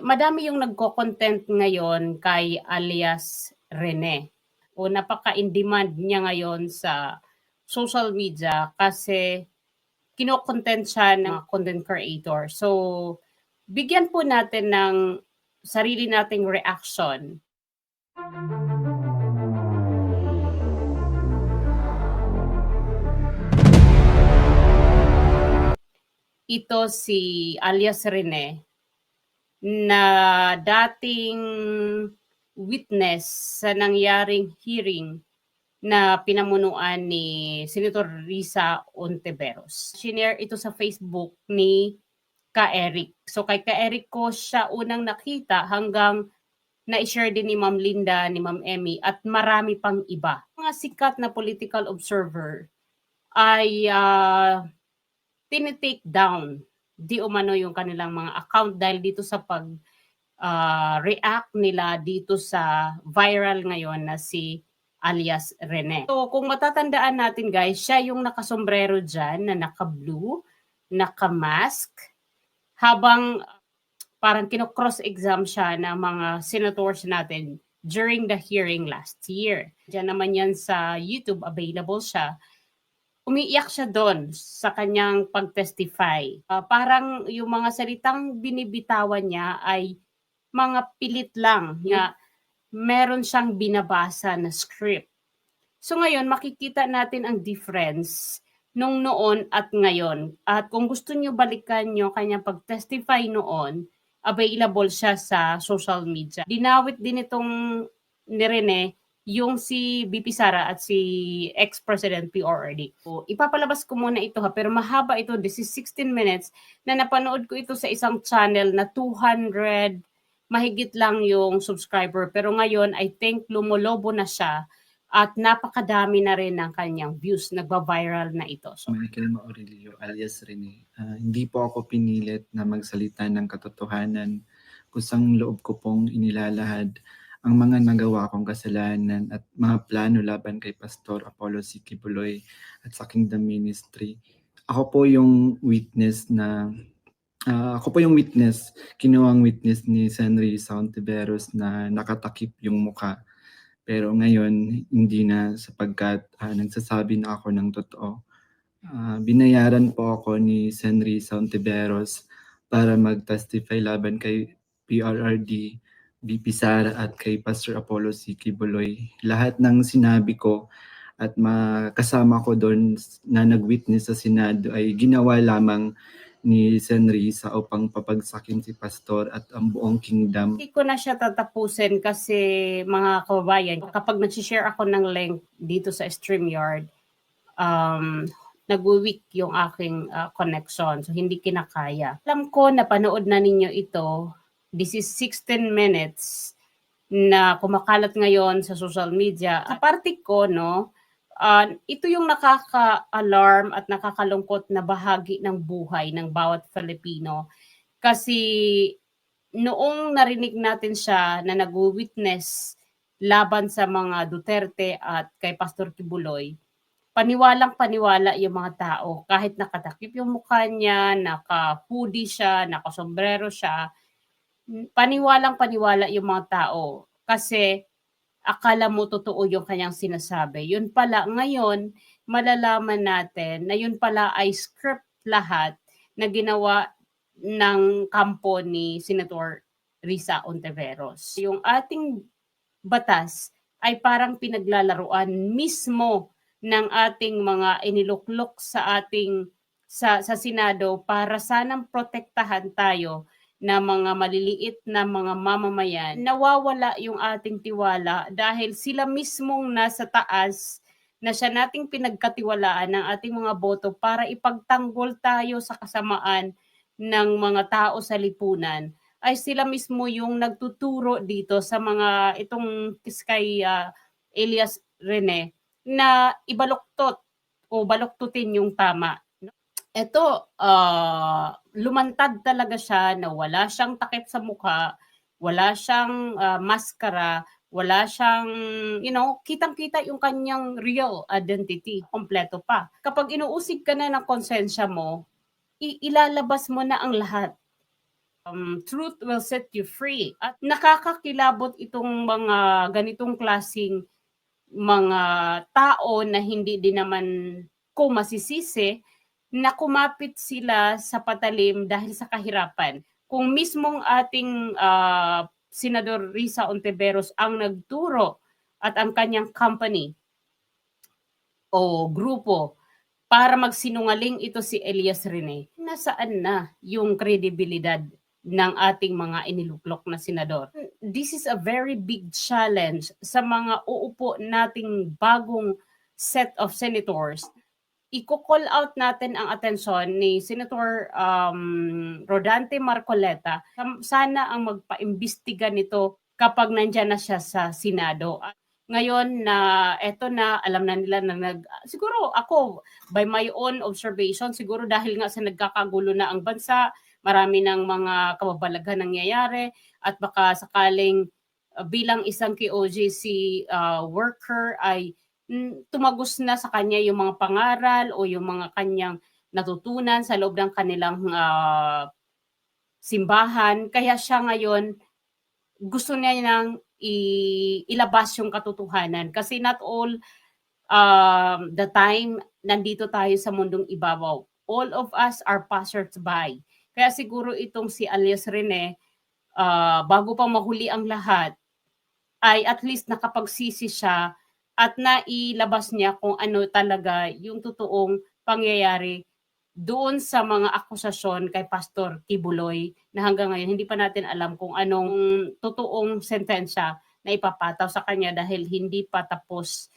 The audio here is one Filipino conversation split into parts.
Madami yung nagko-content ngayon kay alias Rene. O napaka-in-demand niya ngayon sa social media kasi kino-content siya ng content creator. So, bigyan po natin ng sarili nating reaction. Ito si alias Rene na dating witness sa nangyaring hearing na pinamunuan ni Senator Risa Ontiveros. Shinare ito sa Facebook ni Ka Eric. So kay Ka Eric ko siya unang nakita hanggang na-share din ni Ma'am Linda, ni Ma'am Emmy at marami pang iba. Mga sikat na political observer ay uh, tinitake down di umano yung kanilang mga account dahil dito sa pag uh, react nila dito sa viral ngayon na si alias Rene. So kung matatandaan natin guys, siya yung nakasombrero dyan na naka-blue, naka-mask, habang parang kino-cross-exam siya ng mga senators natin during the hearing last year. Diyan naman yan sa YouTube, available siya umiiyak siya doon sa kanyang pag-testify. Uh, parang yung mga salitang binibitawan niya ay mga pilit lang nga meron siyang binabasa na script. So ngayon makikita natin ang difference nung noon at ngayon. At kung gusto niyo balikan yung kanyang pag-testify noon, available siya sa social media. Dinawit din itong ni Rene yung si BP Sara at si ex-president PRRD. So, ipapalabas ko muna ito ha, pero mahaba ito. This is 16 minutes na napanood ko ito sa isang channel na 200 mahigit lang yung subscriber. Pero ngayon, I think lumulobo na siya at napakadami na rin ng kanyang views. Nagba-viral na ito. So, Michael Maurilio alias Rene. Uh, hindi po ako pinilit na magsalita ng katotohanan. Kusang loob ko pong inilalahad ang mga nagawa kong kasalanan at mga plano laban kay Pastor Apollo C. At sa Kingdom Ministry. Ako po yung witness na uh, ako po yung witness, kinuwang witness ni Senry Sauntiveros na nakatakip yung muka. Pero ngayon, hindi na sapagkat uh, nagsasabi na ako ng totoo. Uh, binayaran po ako ni Senry Sauntiveros para mag-testify laban kay PRRD BP Sara at kay Pastor Apollo C. Kibuloy. Lahat ng sinabi ko at makasama ko doon na nag-witness sa Senado ay ginawa lamang ni Senrisa upang papagsakin si Pastor at ang buong kingdom. Hindi ko na siya tatapusin kasi mga kababayan, kapag nag-share ako ng link dito sa StreamYard, um, nag-weak yung aking uh, connection. So, hindi kinakaya. Alam ko, napanood na ninyo ito This is 16 minutes na kumakalat ngayon sa social media. Aparte ko, no, uh, ito yung nakaka-alarm at nakakalungkot na bahagi ng buhay ng bawat Filipino. Kasi noong narinig natin siya na nag-witness laban sa mga Duterte at kay Pastor Kibuloy, paniwalang paniwala yung mga tao kahit nakatakip yung mukha niya, naka-hoodie siya, nakasombrero siya, paniwalang paniwala yung mga tao kasi akala mo totoo yung kanyang sinasabi. Yun pala, ngayon, malalaman natin na yun pala ay script lahat na ginawa ng kampo ni Senator Risa Ontiveros. Yung ating batas ay parang pinaglalaruan mismo ng ating mga iniluklok sa ating sa, sa Senado para sanang protektahan tayo na mga maliliit na mga mamamayan, nawawala yung ating tiwala dahil sila mismong nasa taas na siya nating pinagkatiwalaan ng ating mga boto para ipagtanggol tayo sa kasamaan ng mga tao sa lipunan. Ay sila mismo yung nagtuturo dito sa mga itong kay uh, Elias Rene na ibaluktot o baluktutin yung tama eto, uh, lumantad talaga siya na wala siyang takip sa mukha, wala siyang uh, maskara, wala siyang, you know, kitang-kita yung kanyang real identity, kompleto pa. Kapag inuusig ka na ng konsensya mo, ilalabas mo na ang lahat. um, truth will set you free. At nakakakilabot itong mga ganitong klasing mga tao na hindi din naman ko masisisi na kumapit sila sa patalim dahil sa kahirapan. Kung mismong ating ah, Senador Risa Ontiveros ang nagturo at ang kanyang company o grupo para magsinungaling ito si Elias Rene, nasaan na yung kredibilidad ng ating mga iniluklok na senador? This is a very big challenge sa mga uupo nating bagong set of senators. Iko-call out natin ang atensyon ni Senator um, Rodante Marcoleta. Sana ang magpaimbestiga nito kapag nandyan na siya sa Senado. Ngayon na eto na alam na nila na nag siguro ako by my own observation siguro dahil nga sa nagkakagulo na ang bansa marami ng mga kababalaghan nangyayari at baka sakaling uh, bilang isang KOJC uh, worker ay tumagos na sa kanya yung mga pangaral o yung mga kanyang natutunan sa loob ng kanilang uh, simbahan kaya siya ngayon gusto niya nang ilabas yung katotohanan kasi not all um, the time nandito tayo sa mundong ibabaw. All of us are passers-by. Kaya siguro itong si Alias Rene, uh, bago pa mahuli ang lahat, ay at least nakapagsisi siya at nailabas niya kung ano talaga yung totoong pangyayari doon sa mga akusasyon kay Pastor Kibuloy na hanggang ngayon hindi pa natin alam kung anong totoong sentensya na ipapataw sa kanya dahil hindi pa tapos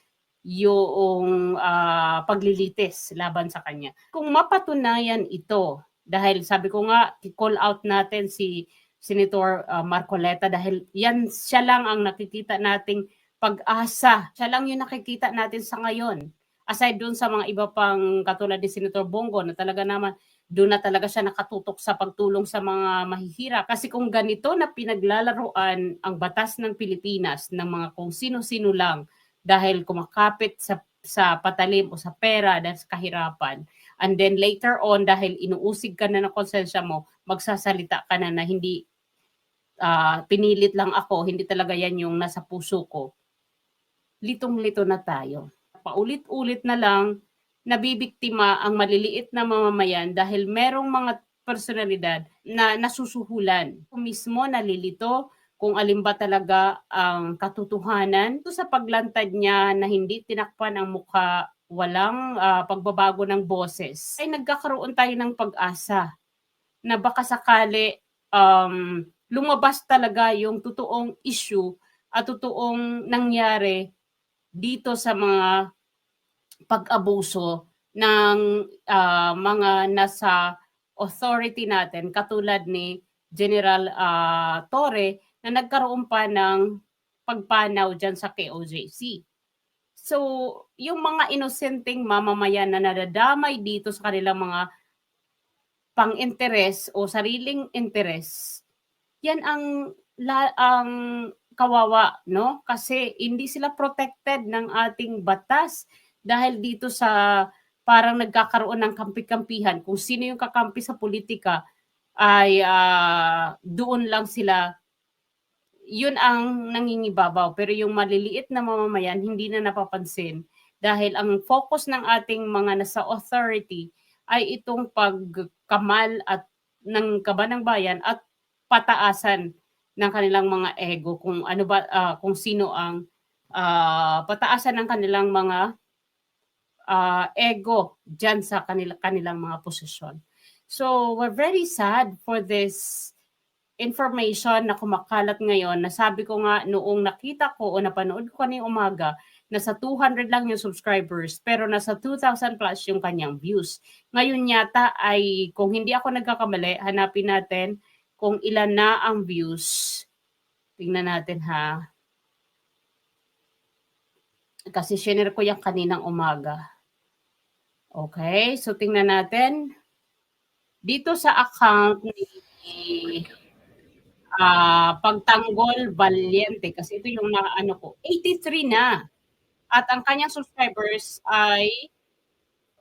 yung uh, paglilitis laban sa kanya. Kung mapatunayan ito, dahil sabi ko nga, call out natin si Senator uh, Marcoleta dahil yan siya lang ang nakikita nating pag-asa. Siya lang yung nakikita natin sa ngayon aside doon sa mga iba pang katulad ni Senator Bongo na talaga naman doon na talaga siya nakatutok sa pagtulong sa mga mahihirap. Kasi kung ganito na pinaglalaroan ang batas ng Pilipinas ng mga kung sino-sino lang dahil kumakapit sa sa patalim o sa pera dahil sa kahirapan. And then later on, dahil inuusig ka na ng konsensya mo, magsasalita ka na na hindi uh, pinilit lang ako, hindi talaga yan yung nasa puso ko. Litong-lito na tayo paulit-ulit na lang nabibiktima ang maliliit na mamamayan dahil merong mga personalidad na nasusuhulan. Mismo nalilito kung alin ba talaga ang katotohanan. Ito sa paglantad niya na hindi tinakpan ang mukha, walang uh, pagbabago ng boses, ay nagkakaroon tayo ng pag-asa na baka sakali um, lumabas talaga yung totoong issue at totoong nangyari dito sa mga pag-abuso ng uh, mga nasa authority natin katulad ni General uh, Torre na nagkaroon pa ng pagpanaw dyan sa KOJC. So, yung mga inosenteng mamamayan na nadadamay dito sa kanilang mga pang-interes o sariling interes, yan ang la, ang kawawa, no? Kasi hindi sila protected ng ating batas dahil dito sa parang nagkakaroon ng kampi-kampihan. Kung sino yung kakampi sa politika ay uh, doon lang sila. Yun ang nangingibabaw. Pero yung maliliit na mamamayan hindi na napapansin dahil ang focus ng ating mga nasa authority ay itong pagkamal at ng kaban ng bayan at pataasan ng kanilang mga ego kung ano ba uh, kung sino ang uh, pataasan ng kanilang mga uh, ego dyan sa kanila, kanilang mga posisyon. So, we're very sad for this information na kumakalat ngayon na sabi ko nga noong nakita ko o napanood ko kanina umaga nasa 200 lang yung subscribers pero nasa 2,000 plus yung kanyang views. Ngayon yata ay kung hindi ako nagkakamali, hanapin natin kung ilan na ang views. Tingnan natin ha. Kasi share ko yung kaninang umaga. Okay, so tingnan natin. Dito sa account ni uh, Pagtanggol Valiente, kasi ito yung na, ano ko, 83 na. At ang kanyang subscribers ay,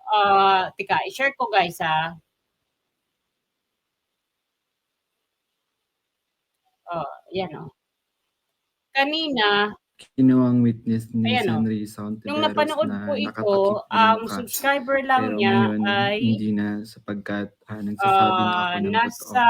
uh, tika, i-share ko guys ha. Oh, yan oh. Kanina, Kinuwang witness ni Ayan, oh. Senri Sound nung napanood na ko ito, nakatakip ang mukha. subscriber lang Pero niya ngayon, ay hindi na sapagkat ah, nagsasabi na ah, ako ng totoo. nasa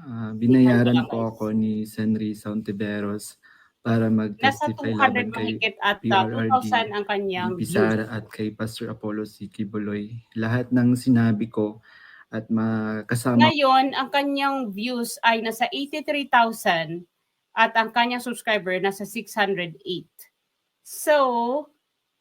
Ah, binayaran po ako ni Senri Sountiveros para nasa mag-testify 200 laban kay mahigit at uh, PRRD, 2,000 ang kanyang views. Sara at kay Pastor Apollo C. Kibuloy. Lahat ng sinabi ko at makasama Ngayon, ang kanyang views ay nasa 83,000 at ang kanyang subscriber nasa 608. So,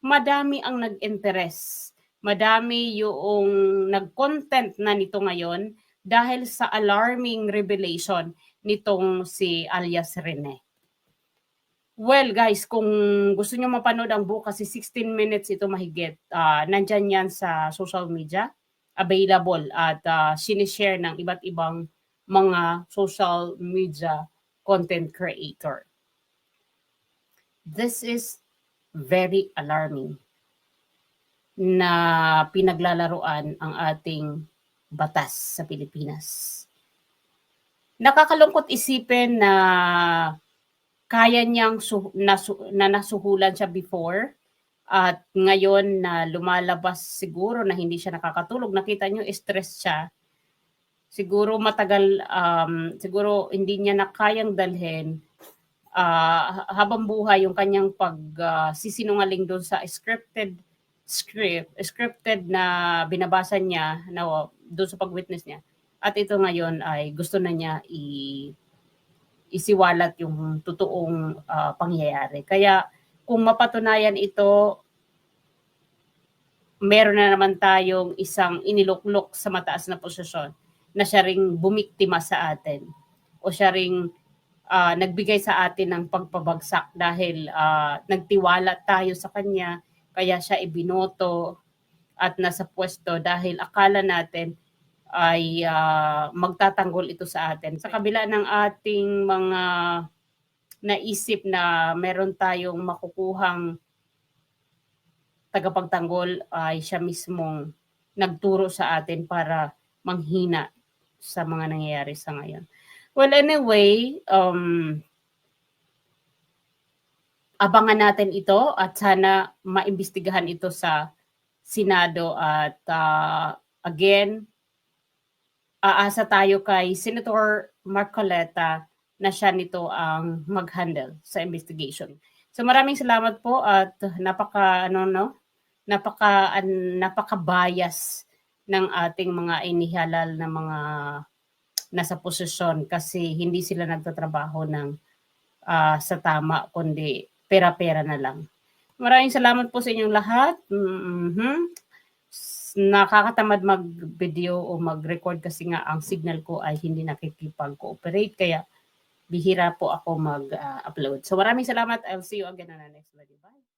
madami ang nag-interest. Madami yung nag-content na nito ngayon dahil sa alarming revelation nitong si alias Rene. Well guys, kung gusto nyo mapanood ang book kasi 16 minutes ito mahigit, ah, nandyan yan sa social media available at uh, sinishare ng iba't ibang mga social media content creator. This is very alarming na pinaglalaruan ang ating batas sa Pilipinas. Nakakalungkot isipin na kaya niyang su- nasu- na nasuhulan siya before at ngayon na lumalabas siguro na hindi siya nakakatulog, nakita niyo stress siya. Siguro matagal, um, siguro hindi niya na kayang dalhin ah, habang buhay yung kanyang pag ah, sisinungaling doon sa scripted script, scripted na binabasa niya na doon sa pag-witness niya. At ito ngayon ay gusto na niya i isiwalat yung totoong ah, pangyayari. Kaya kung mapatunayan ito, meron na naman tayong isang iniluklok sa mataas na posisyon na siya ring bumiktima sa atin o siya ring ah, nagbigay sa atin ng pagpabagsak dahil ah, nagtiwala tayo sa kanya kaya siya ibinoto at nasa pwesto dahil akala natin ay ah, magtatanggol ito sa atin. Sa kabila ng ating mga naisip na meron tayong makukuhang tagapagtanggol ay siya mismong nagturo sa atin para manghina sa mga nangyayari sa ngayon. Well, anyway, um, abangan natin ito at sana maimbestigahan ito sa Senado at ah, again, aasa tayo kay Senator Marcoleta na siya nito ang mag-handle sa investigation. So maraming salamat po at napaka ano no, napaka an, napaka bias ng ating mga inihalal na mga nasa posisyon kasi hindi sila nagtatrabaho ng ah, sa tama kundi pera-pera na lang. Maraming salamat po sa inyong lahat. Mhm. S- Nakakatamad mag-video o mag-record kasi nga ang signal ko ay hindi nakikipag-cooperate kaya bihira po ako mag-upload. So maraming salamat. I'll see you again on the next video. Bye.